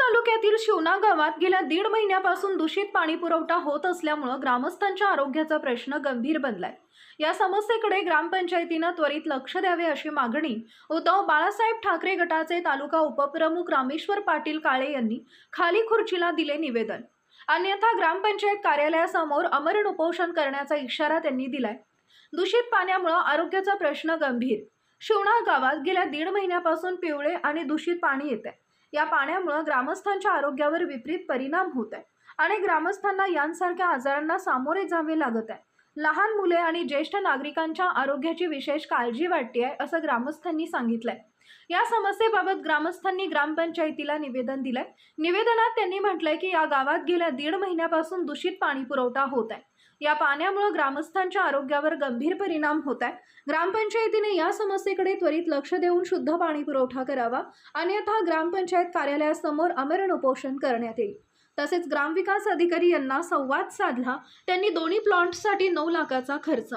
तालुक्यातील शिवना गावात गेल्या दीड महिन्यापासून दूषित पाणी पुरवठा होत असल्यामुळं ग्रामस्थांच्या आरोग्याचा प्रश्न गंभीर बनलाय. या समस्येकडे ग्रामपंचायतीनं त्वरित लक्ष द्यावे अशी मागणी उद्धव बाळासाहेब ठाकरे गटाचे तालुका उपप्रमुख रामेश्वर पाटील काळे यांनी खाली खुर्चीला दिले निवेदन. अन्यथा ग्रामपंचायत कार्यालयासमोर अमरण उपोषण करण्याचा इशारा त्यांनी दिलाय. दूषित पाण्यामुळं आरोग्याचा प्रश्न गंभीर. शिवणा गावात गेल्या दीड महिन्यापासून पिवळे आणि दूषित पाणी येत आहे या पाण्यामुळं ग्रामस्थांच्या आरोग्यावर विपरीत परिणाम होत आहे. आणि ग्रामस्थांना यांसारख्या आजारांना सामोरे जावे लागत आहे. लहान मुले आणि ज्येष्ठ नागरिकांच्या आरोग्याची विशेष काळजी वाटते आहे असं ग्रामस्थांनी सांगितलंय. या समस्येबाबत ग्रामस्थांनी ग्रामपंचायतीला निवेदन दिलंय. निवेदनात त्यांनी म्हटलंय की या गावात गेल्या दीड महिन्यापासून दूषित पाणी पुरवठा होत आहे. या पाण्यामुळे ग्रामस्थांच्या आरोग्यावर गंभीर परिणाम होत आहे. ग्रामपंचायतीने या समस्येकडे त्वरित लक्ष देऊन शुद्ध पाणी पुरवठा करावा. अन्यथा ग्रामपंचायत कार्यालयासमोर अमरण उपोषण करण्यात येईल. तसेच ग्रामविकास अधिकारी यांना संवाद साधला. त्यांनी दोन्ही प्लॉन्टसाठी नऊ लाखाचा खर्च.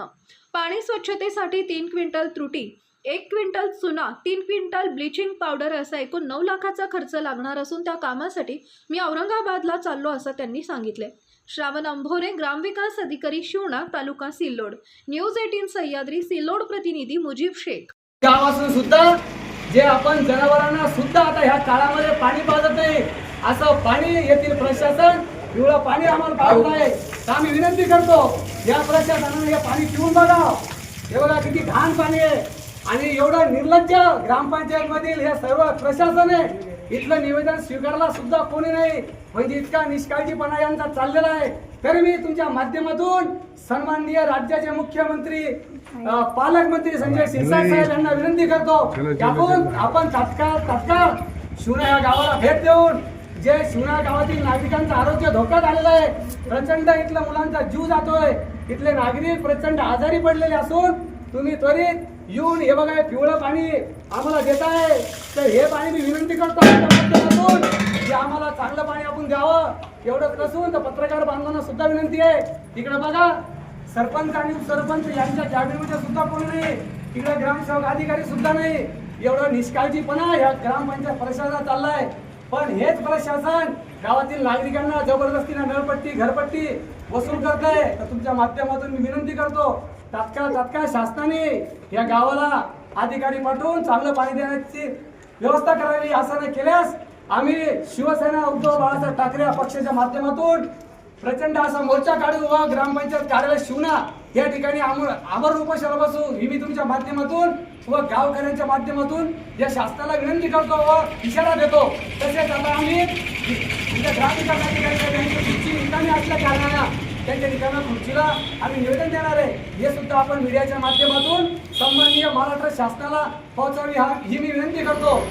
पाणी स्वच्छतेसाठी तीन क्विंटल त्रुटी एक क्विंटल चुना तीन क्विंटल ब्लिचिंग पावडर असा एकूण नऊ लाखाचा खर्च लागणार असून त्या कामासाठी मी औरंगाबादला चाललो असं त्यांनी सांगितले. श्रावण अंभोरे ग्रामविकास अधिकारी शिवणा तालुका सिल्लोड. न्यूज एटीन सह्याद्री सिल्लोड प्रतिनिधी मुजीब शेख. सुद्धा जे आपण जनावरांना सुद्धा आता ह्या काळामध्ये पाणी पाजत नाही असं पाणी येथील प्रशासन पिवळं पाणी आम्हाला पाहत आहे. तर आम्ही विनंती करतो या प्रशासनाने हे पाणी पिऊन बघा. हे बघा किती घाण पाणी आहे. आणि एवढं निर्लज्ज ग्रामपंचायत मधील हे सर्व प्रशासन आहे इथलं निवेदन स्वीकारला सुद्धा कोणी नाही. म्हणजे इतका निष्काळजीपणा यांचा चाललेला आहे. तरी मी तुमच्या माध्यमातून सन्माननीय राज्याचे मुख्यमंत्री पालकमंत्री संजय शिरसाट साहेब यांना विनंती करतो आपण तात्काळ तात्काळ शिवना या गावाला भेट देऊन जे शिवना गावातील नागरिकांचं आरोग्य धोक्यात आलेलं आहे प्रचंड इथल्या मुलांचा जीव जातोय. इथले नागरिक प्रचंड आजारी पडलेले असून तुम्ही त्वरित येऊन हे बघा हे पिवळं पाणी आम्हाला देत आहे तर हे पाणी मी विनंती करतो आपल्या की आम्हाला चांगलं पाणी आपण द्यावं. एवढंच नसून तर पत्रकार बांधवांना सुद्धा विनंती आहे. तिकडे बघा सरपंच आणि उपसरपंच यांच्या कॅबिनेटमध्ये सुद्धा कोणी नाही. तिकडे ग्रामसेवक अधिकारी सुद्धा नाही. एवढं निष्काळजीपणा या ग्रामपंचायत परिषदेला चाललाय. पण हेच प्रशासन गावातील नागरिकांना जबरदस्तीने नळपट्टी घरपट्टी वसूल करत आहे तर तुमच्या माध्यमातून मी विनंती करतो तात्काळ तात्काळ शासनाने या गावाला अधिकारी पाठवून चांगलं पाणी देण्याची व्यवस्था करावी असं केल्यास आम्ही शिवसेना उद्धव बाळासाहेब ठाकरे या पक्षाच्या माध्यमातून प्रचंड असा मोर्चा काढू व ग्रामपंचायत कार्यालय शिवना या ठिकाणी आम- आमरण उपोषणाला बसू ही मी तुमच्या माध्यमातून व गावकऱ्यांच्या माध्यमातून या शासनाला विनंती करतो व इशारा देतो. तसेच आता आम्ही इथे ग्रामविकास अधिकारी आहेत, त्यांची खुर्ची रिकामी असल्या कारणानं त्यांच्या रिकाम्या खुर्चीला आम्ही निवेदन देणार आहे. हे सुद्धा आपण मीडियाच्या माध्यमातून सन्माननीय महाराष्ट्र शासनाला पोहोचवावी हा ही मी विनंती करतो.